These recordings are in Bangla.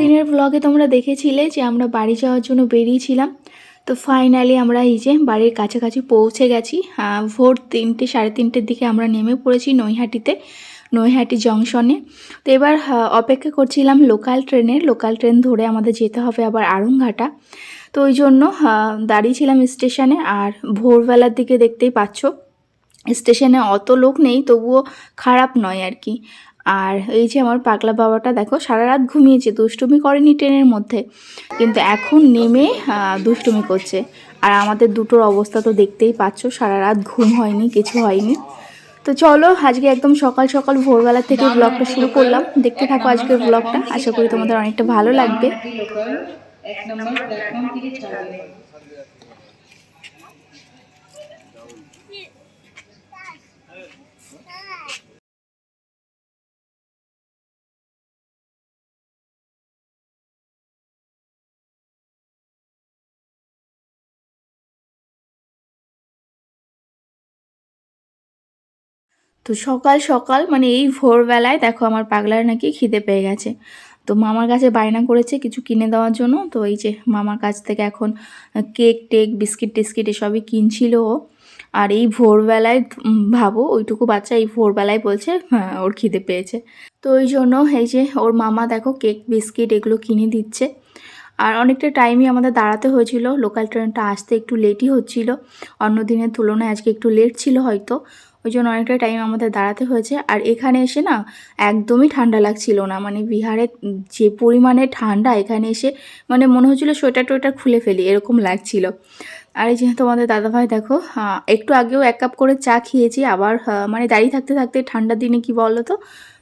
দিনের ব্লগে তোমরা দেখেছিলে যে আমরা বাড়ি যাওয়ার জন্য বেরিয়েছিলাম। তো ফাইনালি আমরা এই যে বাড়ির কাছাকাছি পৌঁছে গেছি। ভোর তিনটে, সাড়ে তিনটের দিকে আমরা নেমে পড়েছি নৈহাটিতে, নৈহাটি জংশনে। তো এবার অপেক্ষা করছিলাম লোকাল ট্রেনের লোকাল ট্রেন ধরে আমাদের যেতে হবে আবার আড়ংঘাটা। তো ওই জন্য দাঁড়িয়েছিলাম স্টেশনে আর ভোরবেলার দিকে দেখতেই পাচ্ছ স্টেশনে অত লোক নেই তবুও খারাপ নয় আর কি আর এই যে আমার পাগলা বাবাটা দেখো সারা রাত ঘুমিয়েছে দুষ্টুমি করেনি ট্রেনের মধ্যে। কিন্তু এখন নেমে দুষ্টুমি করছে। আর আমাদের দুটোর অবস্থা তো দেখতেই পাচ্ছ সারা রাত ঘুম হয়নি কিছু হয়নি। তো চলো আজকে একদম সকাল সকাল ভোরবেলা থেকে ব্লগটা শুরু করলাম। দেখতে থাকো আজকের ব্লগটা আশা করি তোমাদের অনেকটা ভালো লাগবে। এক নম্বর প্ল্যাটফর্ম থেকে তো সকাল সকাল মানে এই ভোরবেলায় দেখো আমার পাগলার নাকি খিদে পেয়ে গেছে। তো মামার কাছে বায়না করেছে কিছু কিনে দেওয়ার জন্য। তো এই যে মামার কাছ থেকে এখন কেক টেক, বিস্কিট টিস্কিট এসবই কিনছিল ও। আর এই ভোরবেলায় ভাবো, ওইটুকু বাচ্চা এই ভোরবেলায় বলছে হ্যাঁ ওর খিদে পেয়েছে। তো ওই জন্য এই যে ওর মামা দেখো কেক, বিস্কিট এগুলো কিনে দিচ্ছে। আর অনেকটা টাইমই আমাদের দাঁড়াতে হয়েছিল। লোকাল ট্রেনটা আসতে একটু লেটই হচ্ছিল। অন্য দিনের তুলনায় আজকে একটু লেট ছিল হয়তো। ওই জন্য অনেকটা টাইম আমাদের দাঁড়াতে হয়েছে। আর এখানে এসে না একদমই ঠান্ডা লাগছিল না। মানে বিহারে যে পরিমাণে ঠান্ডা, এখানে এসে মানে মনে হচ্ছিল সোয়েটার টোয়েটার খুলে ফেলি, এরকম লাগছিল। আর এই যে তোমাদের দাদাভাই দেখো একটু আগেও এক কাপ করে চা খেয়েছি, আবার মানে দাঁড়িয়ে থাকতে থাকতে ঠান্ডার দিনে কি বলো তো,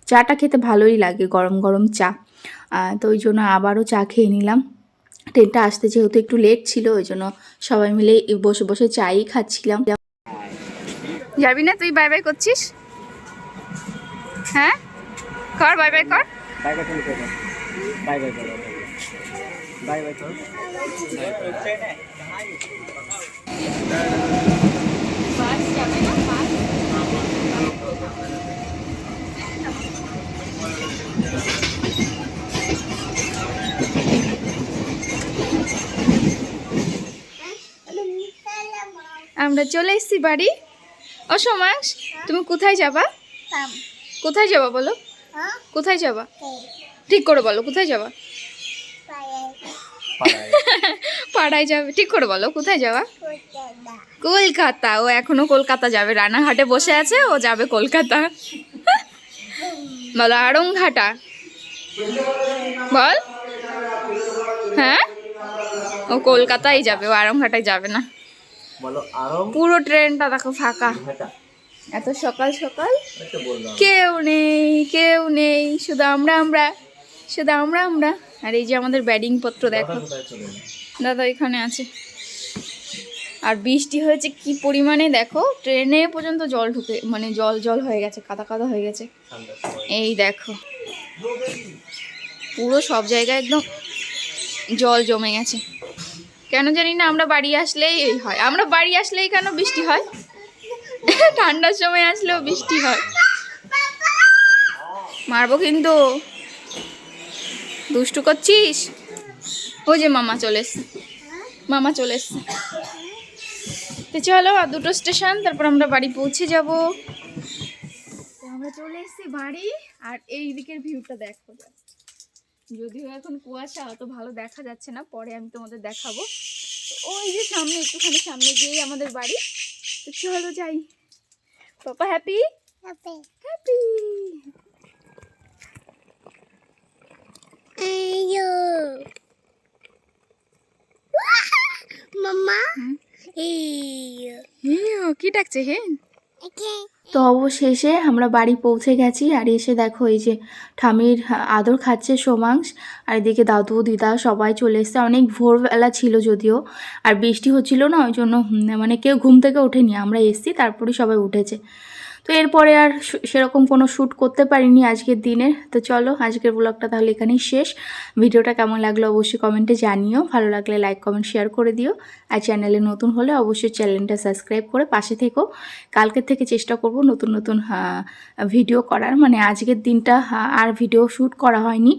চাটা খেতে ভালোই লাগে গরম গরম চা। তো ওই জন্য আবারও চা খেয়ে নিলাম। ট্রেনটা আসতে যেহেতু একটু লেট ছিল, ওই জন্য সবাই মিলে বসে বসে চাই খাচ্ছিলাম। যাবি না? তুই বাই বাই করছিস? হ্যাঁ? কর বাই বাই কর। বাই বাই তুমি বাই বাই করো বাই বাই করো। আমরা চলে এসেছি বাড়ি। ও সমাস তুমি কোথায় যাবা? কোথায় যাবা বলো? কোথায় যাবা? ঠিক করে বলো কোথায় যাবা? পাড়ায়। যাবে ঠিক করে বলো কোথায় যাবা? কলকাতা। ও এখনও কলকাতা যাবে রানাঘাটে বসে আছে ও যাবে কলকাতা। বলো আড়ংঘাটা বল। হ্যাঁ? ও কলকাতায় যাবে ও আড়ংঘাটায় যাবে না। বলো আরও পুরো ট্রেনটা দেখো ফাঁকা। এত সকাল সকাল। কেউ নেই কেউ নেই শুধু আমরা আমরা শুধু আমরা আমরা। আর এই যে আমাদের ব্যাডিং পত্র দেখো? দাদা এখানে আছে। আর বৃষ্টি হয়েছে কি পরিমাণে দেখো? ট্রেনে পর্যন্ত জল ঢুকে মানে জল জল হয়ে গেছে কাদা কাদা হয়ে গেছে। এই দেখো। পুরো সব জায়গায় একদম জল জমে গেছে। কেন জানি না, আমরা বাড়ি আসলেই এই হয়। আমরা বাড়ি আসলেই কেন বৃষ্টি হয়? ঠান্ডার সময় আসলেও বৃষ্টি হয়। মারবো কিন্তু। দুষ্টু করছিস? ওই যে মামা চলে মামা চলে তো চলো, আর দুটো স্টেশন, তারপর আমরা বাড়ি পৌঁছে যাব। আমরা চলে এসেছি বাড়ি, আর এই দিকের ভিউটা দেখো। যদিও এখন কুয়াশা, অত ভালো দেখা যাচ্ছে না পরে আমি তোমাদের দেখাবো ওই যে সামনে একটুখানি সামনে গিয়েই আমাদের বাড়ি তো চলো যাই পাপা হ্যাপি হ্যাপি? Hey. কি ডাকছে হে তো অবশেষে আমরা বাড়ি পৌঁছে গেছি আর এসে দেখো এই যে ঠামির আদর খাচ্ছে সোমাংশ আর এদিকে দাদু, দিদা সবাই চলে এসছে। অনেক ভোরবেলা ছিল যদিও আর বৃষ্টি হচ্ছিল না, ওই জন্য মানে কেউ ঘুম থেকে ওঠেনি। আমরা এসছি, তারপরে সবাই উঠেছে। তো এরপরে আর সেরকম কোনো শ্যুট করতে পারিনি আজকের দিনে। তো চলো আজকের ব্লগটা তাহলে এখানেই শেষ। ভিডিওটা কেমন লাগল অবশ্যই কমেন্টে জানিও। ভালো লাগলে লাইক কমেন্ট শেয়ার করে দিও। আর চ্যানেলে নতুন হলে অবশ্যই চ্যানেলটা সাবস্ক্রাইব করে পাশে থেকো। কালকের থেকে চেষ্টা করব নতুন নতুন ভিডিও করার। মানে আজকের দিনটা আর ভিডিও শ্যুট করা হয়নি।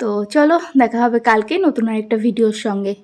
তো চলো দেখা হবে কালকে নতুন আরেকটা ভিডিওর সঙ্গে।